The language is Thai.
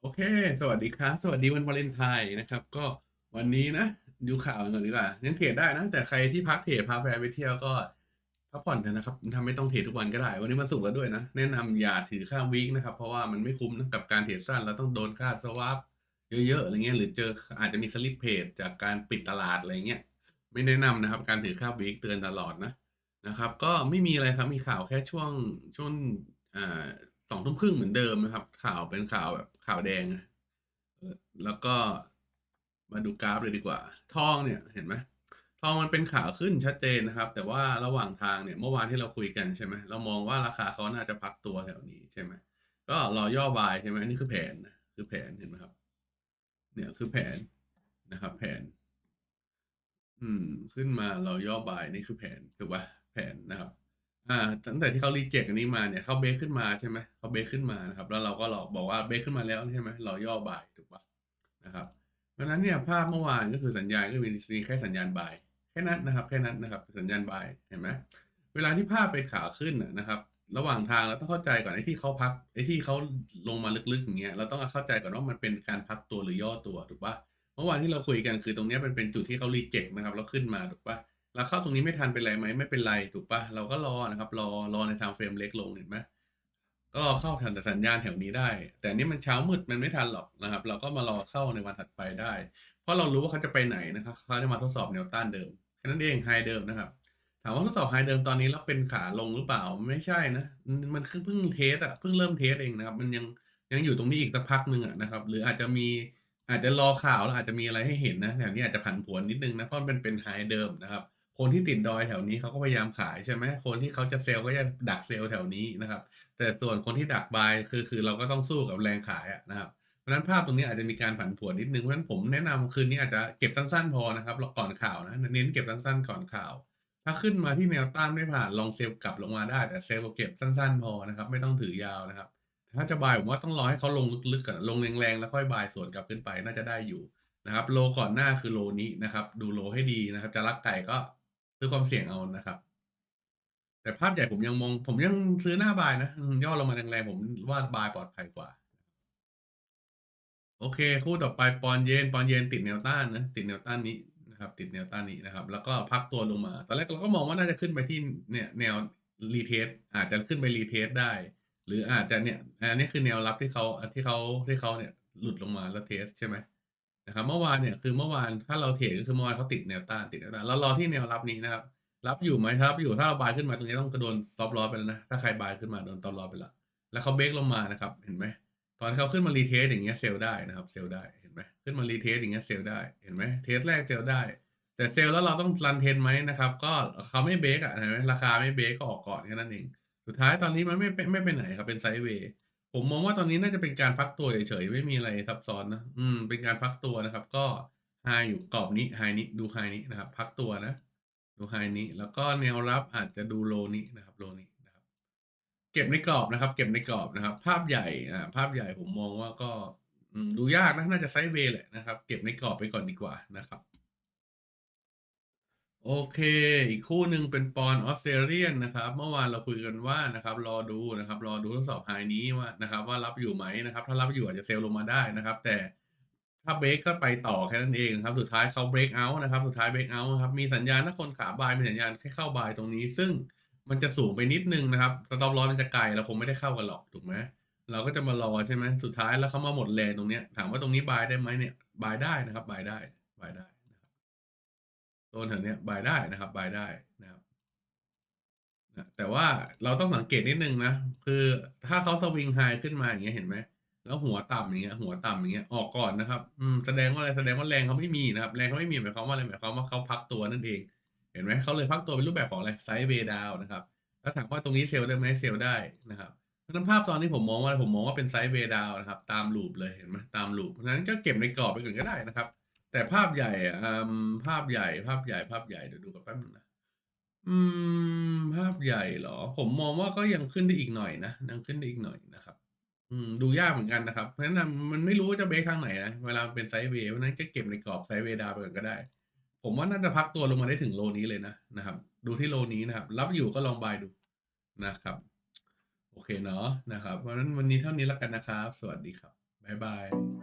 โอเค สวัสดีครับ สวัสดีวันวาเลนไทน์นะครับ ก็วันนี้นะ ดูข่าวกันก่อนดีกว่ายังเทรดได้นะ แต่ใครที่พักเทรดพาแฟนไปเที่ยวก็พักผ่อนเถอะนะครับทำไม่ต้องเทรดทุกวันก็ได้ วันนี้มันสุกร์แล้วด้วยนะ แนะนำอย่าถือข้ามวีคนะครับ เพราะว่ามันไม่คุ้มนะกับการเทรดสั้นเราต้องโดนค่าสวาปเยอะๆอะไรเงี้ยหรือเจออาจจะมีสลิปเพจจากการปิดตลาดอะไรเงี้ยไม่แนะนำนะครับ การถือข้ามวีคเตือนตลอดนะนะครับ ก็ไม่มีอะไรครับมีข่าวแค่ช่วงช่วงอ่า สองทุ่มครึ่งเหมือนเดิมนะครับ ข่าวเป็นข่าวแบบข่าวแดงนะแล้วก็มาดูกราฟเลยดีกว่า ทองเนี่ยเห็นไหมทองมันเป็นขาขึ้นชัดเจนนะครับ แต่ว่าระหว่างทางเนี่ยเมื่อวานที่เราคุยกันใช่ไหมเรามองว่าราคาเขาน่าจะพักตัวแถวนี้ใช่ไหมก็รอย่อบายใช่ไหมนี่คือแผนนะคือแผนเห็นไหมครับ เนี่ยคือแผนนะครับ แผน อืม ขึ้นมาเราย่อบายนี่คือแผนถูกป่ะแผนนะครับ อ่าตั้งแต่ที่เขารีเจ็คอันนี้มาเนี่ย เขาเบรกขึ้นมาใช่ไหม เขาเบรกขึ้นมานะครับ แล้วเราก็หลอก บอกว่าเบรกขึ้นมาแล้วใช่ไหม เราย่อบายถูกป่ะนะครับเพราะฉะนั้นเนี่ยภาพเมื่อวาน ก็คือสัญญาณ ก็มี มีแค่สัญญาณบายแค่นั้นนะครับ แค่นั้นนะครับ สัญญาณบายเห็นไหม เวลาที่ภาพเป็นขาขึ้นน่ะนะครับ ระหว่างทางเราต้องเข้าใจก่อน ไอ้ที่เขาพัก ไอ้ที่เขาลงมาลึก ๆ อย่างเงี้ย เราต้องเข้าใจก่อนว่ามันเป็นการพักตัวหรือย่อตัวถูกป่ะเมื่อวานที่เราคุยกัน คือตรงเนี้ยมันเป็นจุดที่เขารีเจ็คนะครับ แล้วขึ้นมาถูกป่ะ เราเข้าตรงนี้ไม่ทันเป็นไรไหมไม่เป็นไรถูกปะเราก็รอนะครับรอรอในทางเฟรมเล็กลงเห็นไหมก็เข้าทันแต่สัญญาณแถวนี้ได้ แต่นนี่มันเช้ามืดมันไม่ทันหรอกนะครับ เราก็มารอเข้าในวันถัดไปได้ เพราะเรารู้ว่าเขาจะไปไหนนะครับเขาจะมาทดสอบแนวต้านเดิมแค่นั้นเองไฮเดิมนะครับถามว่าทดสอบไฮเดิมตอนนี้แล้วเป็นขาลงหรือเปล่าไม่ใช่นะ มันเพิ่งเทสอะเพิ่งเริ่มเทสเองนะครับ มันยังยังอยู่ตรงนี้อีกสักพักหนึ่งอะนะครับ หรืออาจจะมีอาจจะรอข่าวแล้วอาจจะมีอะไรให้เห็นนะแถวนี้อาจจะผันผวนนิดนึงนะเพราะมันเป็นไฮเดิมนะครับ คนที่ติดดอยแถวนี้เขาก็พยายามขายใช่ไหมคนที่เขาจะเซลล์ก็จะดักเซลล์แถวนี้นะครับ แต่ส่วนคนที่ดักบายคือคือเราก็ต้องสู้กับแรงขายอะนะครับเพราะฉะนั้นภาพตรงนี้อาจจะมีการผันผวนนิดนึงเพราะฉะนั้นผมแนะนำคืนนี้อาจจะเก็บสั้นๆพอนะครับก่อนข่าวนะเน้นเก็บสั้นๆก่อนข่าว ถ้าขึ้นมาที่แนวต้านไม่ผ่านลองเซลล์กลับลงมาได้แต่เซลล์เก็บสั้นๆพอนะครับ ไม่ต้องถือยาวนะครับ ถ้าจะบายผมว่าต้องรอให้เขาลงลึกๆก่อนลงแรงๆแล้วค่อยบายสวนกลับขึ้นไปน่าจะได้อยู่นะครับโลก่อนหน้าคือโลนี้นะครับดูโลให้ดีนะครับ จะรักไก่ก็ ซื้อความเสี่ยงเอานะครับ แต่ภาพใหญ่ผมยังมอง ผมยังซื้อหน้าบายนะย่อลงมาแรงๆผมว่าบายปลอดภัยกว่า โอเค คู่ต่อไปปอนเยนปอนเยนติดแนวต้านนะติดแนวต้านนี้นะครับ ติดแนวต้านนี้นะครับ แล้วก็พักตัวลงมา ตอนแรกเราก็มองว่าน่าจะขึ้นไปที่เนี่ยแนวรีเทสอาจจะขึ้นไปรีเทสได้ หรืออาจจะเนี่ยอันนี้คือแนวรับที่เขาที่เขาที่เขาเนี่ยหลุดลงมาแล้วเทสใช่ไหม นะครับเมื่อวานเนี่ยคือเมื่อวานถ้าเราเทรดก็คือเมื่อวานเขาติดแนวต้านติดแนวต้านเรารอที่แนวรับนี้นะครับ รับอยู่ไหมถ้ารับ อยู่ถ้าเราบายขึ้นมาตรงนี้ต้องโดนซอฟต์ลอสไปแล้วนะถ้าใครบายขึ้นมาโดนตอนลอสไปแล้วแล้วเขาเบรกลงมานะครับ เห็นไหมตอนเขาขึ้นมารีเทสอย่างเงี้ยเซลได้นะครับเซลได้เห็นไหมขึ้นมารีเทสอย่างเงี้ยเซลได้เห็นไหมเทสแรกเซลได้ แต่เซลแล้วเราต้องรันเทนไหมนะครับ ก็เขาไม่เบรกอะเห็นไหมราคาไม่เบรกก็ออกก่อนแค่นั้นเองสุดท้ายตอนนี้มันไม่ไปไม่ไปไหนครับเป็นไซด์เวย์ ผมมองว่าตอนนี้น่าจะเป็นการพักตัวเฉยๆ ไม่มีอะไรซับซ้อนนะ อืม เป็นการพักตัวนะครับ ก็ไฮอยู่กรอบนี้ไฮนี้ดูไฮนี้นะครับ พักตัวนะ ดูไฮนี้ แล้วก็แนวรับอาจจะดูโลนี้นะครับโลนี้นะครับ เก็บในกรอบนะครับ เก็บในกรอบนะครับ ภาพใหญ่อ่าภาพใหญ่ผมมองว่าก็ดูยากนะน่าจะไซด์เวย์แหละนะครับ เก็บในกรอบไปก่อนดีกว่านะครับ โอเค อีกคู่หนึ่งเป็นปอนออสเตรเลียนนะครับ เมื่อวานเราคุยกันว่านะครับ รอดูนะครับ รอดูทดสอบไฮนี้ว่านะครับ ว่ารับอยู่ไหมนะครับ ถ้ารับอยู่อาจจะเซลล์ลงมาได้นะครับ แต่ถ้าเบรกก็ไปต่อแค่นั้นเองครับ สุดท้ายเขาเบรกเอาท์นะครับ สุดท้ายเบรกเอาท์ครับ มีสัญญาณถ้าคนขาบายมีสัญญาณแค่เข้าบายตรงนี้ ซึ่งมันจะสูงไปนิดนึงนะครับสต็อปลอสมันจะไกลเราคงไม่ได้เข้ากันหรอกถูกไหมเราก็จะมารอใช่ไหมสุดท้ายแล้วเขามาหมดแรงตรงเนี้ยถามว่าตรงนี้บายได้ไหมเนี่ยบายได้นะครับบายได้บายได้ โซนแถวเนี้ยบายได้นะครับบายได้นะครับแต่ว่าเราต้องสังเกตนิดนึงนะ คือถ้าเขาสวิงไฮขึ้นมาอย่างเงี้ยเห็นไหม แล้วหัวต่ำอย่างเงี้ย หัวต่ำอย่างเงี้ยออกก่อนนะครับ อืมแสดงว่าอะไรแสดงว่าแรงเขาไม่มีนะครับ แรงเขาไม่มีหมายความว่าอะไรหมายความว่าเขาพักตัวนั่นเอง เห็นไหมเขาเลยพักตัวเป็นรูปแบบของอะไรไซด์เวดาวนะครับแล้วถามว่าตรงนี้เซลได้ไหมเซลได้นะครับนั้นภาพตอนนี้ผมมองว่าผมมองว่าเป็นไซด์เวดาวนะครับ ตามลูปเลยเห็นไหมตามลูปเพราะฉะนั้นก็เก็บในกรอบไปก่อนก็ได้นะครับ แต่ภาพใหญ่อะอืมภาพใหญ่ ภาพใหญ่ ภาพใหญ่เดี๋ยวดูกันแป๊บนึงนะ อืม ภาพใหญ่เหรอ ผมมองว่าก็ยังขึ้นได้อีกหน่อยนะยังขึ้นได้อีกหน่อยนะครับ อืม ดูยากเหมือนกันนะครับ เพราะฉะนั้นมันไม่รู้ว่าจะเบรกทางไหนนะเวลาเป็นไซด์เวย์เพราะฉะนั้นก็เก็บในกรอบไซด์เวย์ดาวไปก่อนก็ได้ ผมว่าน่าจะพักตัวลงมาได้ถึงโลนี้เลยนะนะครับ ดูที่โลนี้นะครับ รับอยู่ก็ลองบายดูนะครับ โอเคเนาะนะครับ เพราะฉะนั้นวันนี้เท่านี้แล้วกันนะครับ สวัสดีครับบ๊ายบาย